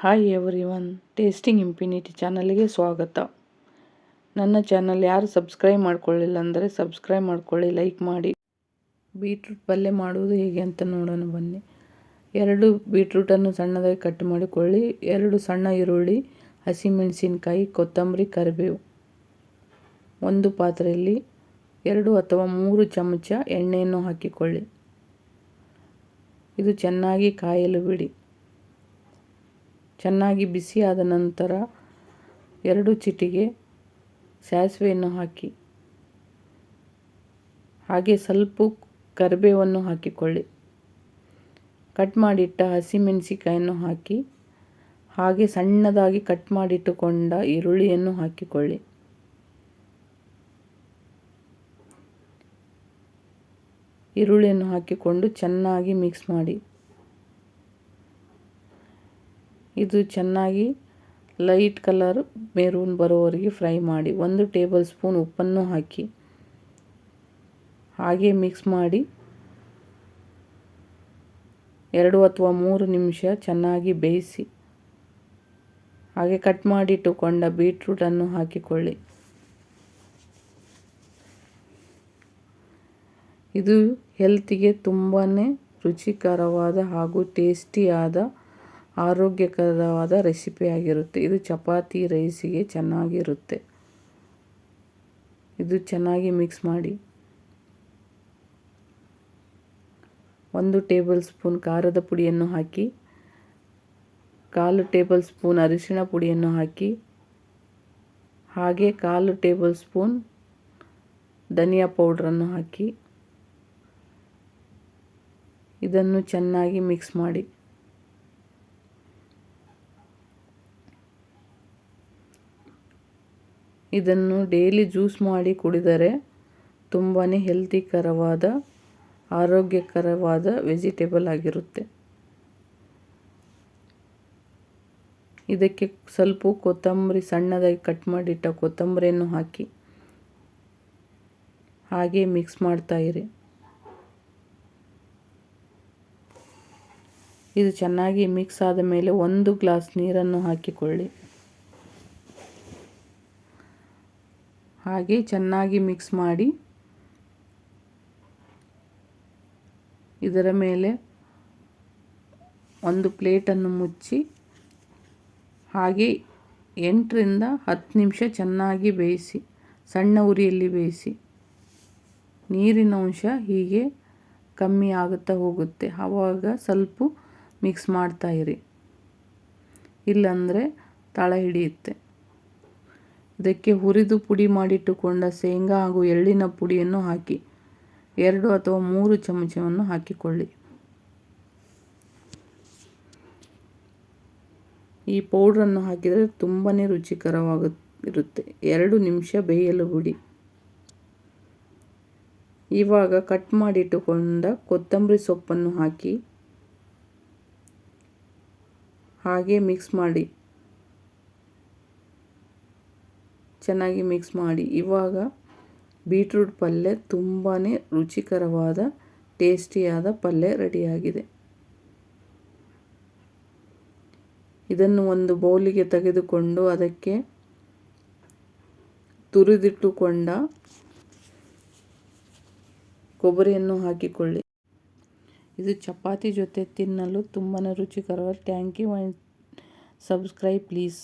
Hi everyone tasting infinity ಚಾನಲ್ಗೆ ಸ್ವಾಗತ. ನನ್ನ ಚಾನಲ್ ಯಾರು ಸಬ್ಸ್ಕ್ರೈಬ್ ಮಾಡ್ಕೊಳ್ಳಿಲ್ಲ ಅಂದರೆ ಸಬ್ಸ್ಕ್ರೈಬ್ ಮಾಡ್ಕೊಳ್ಳಿ ಲೈಕ್ ಮಾಡಿ. ಬೀಟ್ರೂಟ್ ಪಲ್ಯ ಮಾಡುವುದು ಹೇಗೆ ಅಂತ ನೋಡೋಣ ಬನ್ನಿ. ಎರಡು ಬೀಟ್ರೂಟನ್ನು ಸಣ್ಣದಾಗಿ ಕಟ್ ಮಾಡಿಕೊಳ್ಳಿ. ಎರಡು ಸಣ್ಣ ಈರುಳ್ಳಿ, ಹಸಿಮೆಣಸಿನಕಾಯಿ, ಕೊತ್ತಂಬರಿ, ಕರಿಬೇವು. ಒಂದು ಪಾತ್ರೆಯಲ್ಲಿ ಎರಡು ಅಥವಾ ಮೂರು ಚಮಚ ಎಣ್ಣೆಯನ್ನು ಹಾಕಿಕೊಳ್ಳಿ. ಇದು ಚೆನ್ನಾಗಿ ಕಾಯಲು ಬಿಡಿ. ಚೆನ್ನಾಗಿ ಬಿಸಿಯಾದ ನಂತರ ಎರಡು ಚಿಟಿಗೆ ಸಾಸಿವೆಯನ್ನು ಹಾಕಿ. ಹಾಗೆ ಸ್ವಲ್ಪ ಕರಿಬೇವನ್ನು ಹಾಕಿಕೊಳ್ಳಿ. ಕಟ್ ಮಾಡಿಟ್ಟ ಹಸಿಮೆಣಸಿಕಾಯನ್ನು ಹಾಕಿ, ಹಾಗೆ ಸಣ್ಣದಾಗಿ ಕಟ್ ಮಾಡಿಟ್ಟುಕೊಂಡ ಈರುಳ್ಳಿಯನ್ನು ಹಾಕಿಕೊಳ್ಳಿ. ಈರುಳ್ಳಿಯನ್ನು ಹಾಕಿಕೊಂಡು ಚೆನ್ನಾಗಿ ಮಿಕ್ಸ್ ಮಾಡಿ. ಇದು ಚೆನ್ನಾಗಿ ಲೈಟ್ ಕಲರ್ ಮೆರೂನ್ ಬರೋವರೆಗೆ ಫ್ರೈ ಮಾಡಿ ಒಂದು ಟೇಬಲ್ ಸ್ಪೂನ್ ಉಪ್ಪನ್ನು ಹಾಕಿ. ಹಾಗೆ ಮಿಕ್ಸ್ ಮಾಡಿ ಎರಡು ಅಥವಾ ಮೂರು ನಿಮಿಷ ಚೆನ್ನಾಗಿ ಬೇಯಿಸಿ. ಹಾಗೆ ಕಟ್ ಮಾಡಿಟ್ಟುಕೊಂಡ ಬೀಟ್ರೂಟನ್ನು ಹಾಕಿಕೊಳ್ಳಿ. ಇದು ಹೆಲ್ತಿಗೆ ತುಂಬಾ ರುಚಿಕರವಾದ ಹಾಗೂ ಟೇಸ್ಟಿಯಾದ ಆರೋಗ್ಯಕರವಾದ ರೆಸಿಪಿ ಆಗಿರುತ್ತೆ. ಇದು ಚಪಾತಿ ರೈಸಿಗೆ ಚೆನ್ನಾಗಿರುತ್ತೆ. ಇದು ಚೆನ್ನಾಗಿ ಮಿಕ್ಸ್ ಮಾಡಿ. ಒಂದು ಟೇಬಲ್ ಸ್ಪೂನ್ ಖಾರದ ಪುಡಿಯನ್ನು ಹಾಕಿ, ಕಾಲು ಟೇಬಲ್ ಸ್ಪೂನ್ ಅರಿಶಿಣ ಪುಡಿಯನ್ನು ಹಾಕಿ, ಹಾಗೆ ಕಾಲು ಟೇಬಲ್ ಸ್ಪೂನ್ ಧನಿಯಾ ಪೌಡ್ರನ್ನು ಹಾಕಿ, ಇದನ್ನು ಚೆನ್ನಾಗಿ ಮಿಕ್ಸ್ ಮಾಡಿ. ಇದನ್ನು ಡೈಲಿ ಜ್ಯೂಸ್ ಮಾಡಿ ಕುಡಿದರೆ ತುಂಬಾ ಹೆಲ್ತಿಕರವಾದ ಆರೋಗ್ಯಕರವಾದ ವೆಜಿಟೇಬಲ್ ಆಗಿರುತ್ತೆ. ಇದಕ್ಕೆ ಸ್ವಲ್ಪ ಕೊತ್ತಂಬರಿ ಸಣ್ಣದಾಗಿ ಕಟ್ ಮಾಡಿಟ್ಟ ಕೊತ್ತಂಬರಿಯನ್ನು ಹಾಕಿ, ಹಾಗೆ ಮಿಕ್ಸ್ ಮಾಡ್ತಾ ಇರಿ. ಇದು ಚೆನ್ನಾಗಿ ಮಿಕ್ಸ್ ಆದ ಮೇಲೆ ಒಂದು ಗ್ಲಾಸ್ ನೀರನ್ನು ಹಾಕಿಕೊಳ್ಳಿ. ಹಾಗೆ ಚೆನ್ನಾಗಿ ಮಿಕ್ಸ್ ಮಾಡಿ ಇದರ ಮೇಲೆ ಒಂದು ಪ್ಲೇಟನ್ನು ಮುಚ್ಚಿ ಹಾಗೆ ಎಂಟರಿಂದ ಹತ್ತು ನಿಮಿಷ ಚೆನ್ನಾಗಿ ಬೇಯಿಸಿ, ಸಣ್ಣ ಉರಿಯಲ್ಲಿ ಬೇಯಿಸಿ, ನೀರಿನ ಅಂಶ ಹೀಗೆ ಕಮ್ಮಿ ಆಗುತ್ತಾ ಹೋಗುತ್ತೆ. ಆವಾಗ ಸ್ವಲ್ಪ ಮಿಕ್ಸ್ ಮಾಡ್ತಾಯಿರಿ ಇಲ್ಲಾಂದರೆ ತಳ ಹಿಡಿಯುತ್ತೆ. ಇದಕ್ಕೆ ಹುರಿದು ಪುಡಿ ಮಾಡಿಟ್ಟುಕೊಂಡ ಶೇಂಗಾ ಹಾಗೂ ಎಳ್ಳಿನ ಪುಡಿಯನ್ನು ಹಾಕಿ, ಎರಡು ಅಥವಾ ಮೂರು ಚಮಚವನ್ನು ಹಾಕಿಕೊಳ್ಳಿ. ಈ ಪೌಡ್ರನ್ನು ಹಾಕಿದರೆ ತುಂಬಾ ರುಚಿಕರವಾಗಿರುತ್ತೆ. ಎರಡು ನಿಮಿಷ ಬೇಯಲು ಬಿಡಿ. ಇವಾಗ ಕಟ್ ಮಾಡಿಟ್ಟುಕೊಂಡ ಕೊತ್ತಂಬರಿ ಸೊಪ್ಪನ್ನು ಹಾಕಿ, ಹಾಗೆ ಮಿಕ್ಸ್ ಮಾಡಿ. ಚೆನ್ನಾಗಿ ಮಿಕ್ಸ್ ಮಾಡಿ. ಇವಾಗ ಬೀಟ್ರೂಟ್ ಪಲ್ಯ ತುಂಬಾ ರುಚಿಕರವಾದ ಟೇಸ್ಟಿಯಾದ ಪಲ್ಯ ರೆಡಿಯಾಗಿದೆ. ಇದನ್ನು ಒಂದು ಬೌಲಿಗೆ ತೆಗೆದುಕೊಂಡು ಅದಕ್ಕೆ ತುರಿದಿಟ್ಟುಕೊಂಡ ಕೊಬ್ಬರಿಯನ್ನು ಹಾಕಿಕೊಳ್ಳಿ. ಇದು ಚಪಾತಿ ಜೊತೆ ತಿನ್ನಲು ತುಂಬಾ ರುಚಿಕರವಾದ. Thank you subscribe please